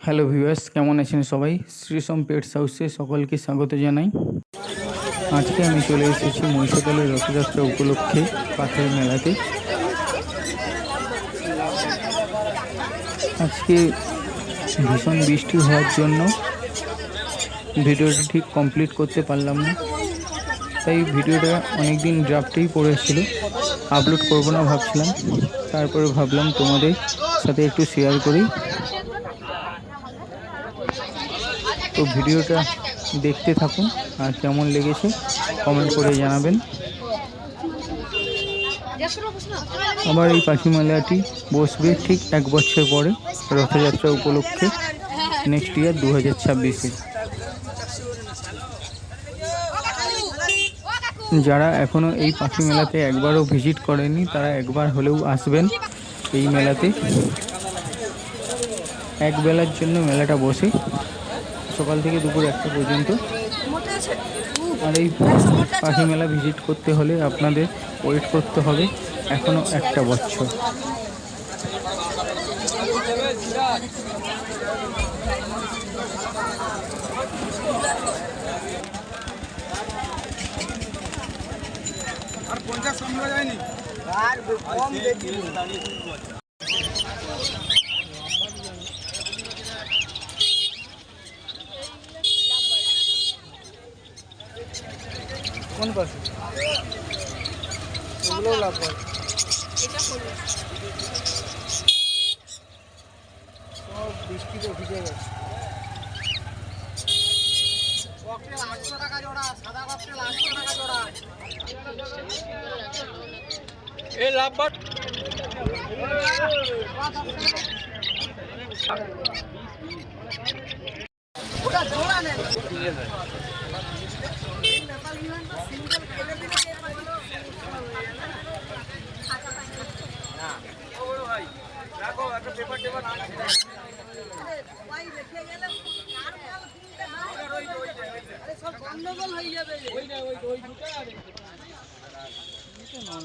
Hello viewers, কেমন আছেন সবাই? শ্রীসম পেটস হাউসে সকলকে স্বাগত জানাই। আজকে আমি চলে এসেছি মহিষাদলের রথযাত্রা উপলক্ষে পাথর মেলাতে। আজকে ভীষণ বৃষ্টি হওয়ার জন্য ভিডিওটা ঠিক কমপ্লিট করতে পারলাম না। তাই ভিডিওটা অনেক দিন ড্রাফটেই পড়েছিল আপলোড করব না ভাবছিলাম। তারপরে ভাবলাম তোমাদের সাথে একটু শেয়ার করি। তো ভিডিওটা দেখতে থাকুন আর কেমন লেগেছে কমেন্ট করে জানাবেন। আমার এই পাখি মেলাটি বসবে ঠিক এক বছর পরে রথযাত্রা উপলক্ষে নেক্সট ইয়ার দু হাজার ছাব্বিশে। যারা এখনও এই পাখি মেলাতে একবারও ভিজিট করেনি, তারা একবার হলেও আসবেন এই মেলাতে। এক বেলার জন্য মেলাটা বসে, সকাল থেকে দুপুর একটা পর্যন্ত। আর এই পাখি মেলা ভিজিট করতে হলে আপনাদের ওয়েট করতে হবে এখনও একটা বছর আর পঞ্চাশ কম করা যায়নি আর কম বেশি কোন পাশে? লাভ সব বৃষ্টিতে ভিজে গেছে। এই লাভ বাট ওটা জোড়া নেন নেপাল বিমান তো সিঙ্গেল ফেলে দিলে কে পারে? আরে সবাই রেখে গেলে হয়? আরে সব গন্ডগোল হয়ে যাবে আরে সবাই রেখে গেলে কার মাল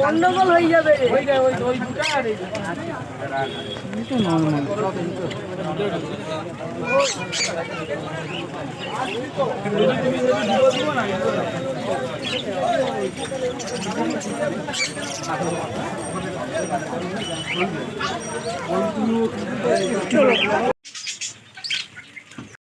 গন্ডগোল হয়ে যাবে নর্মাল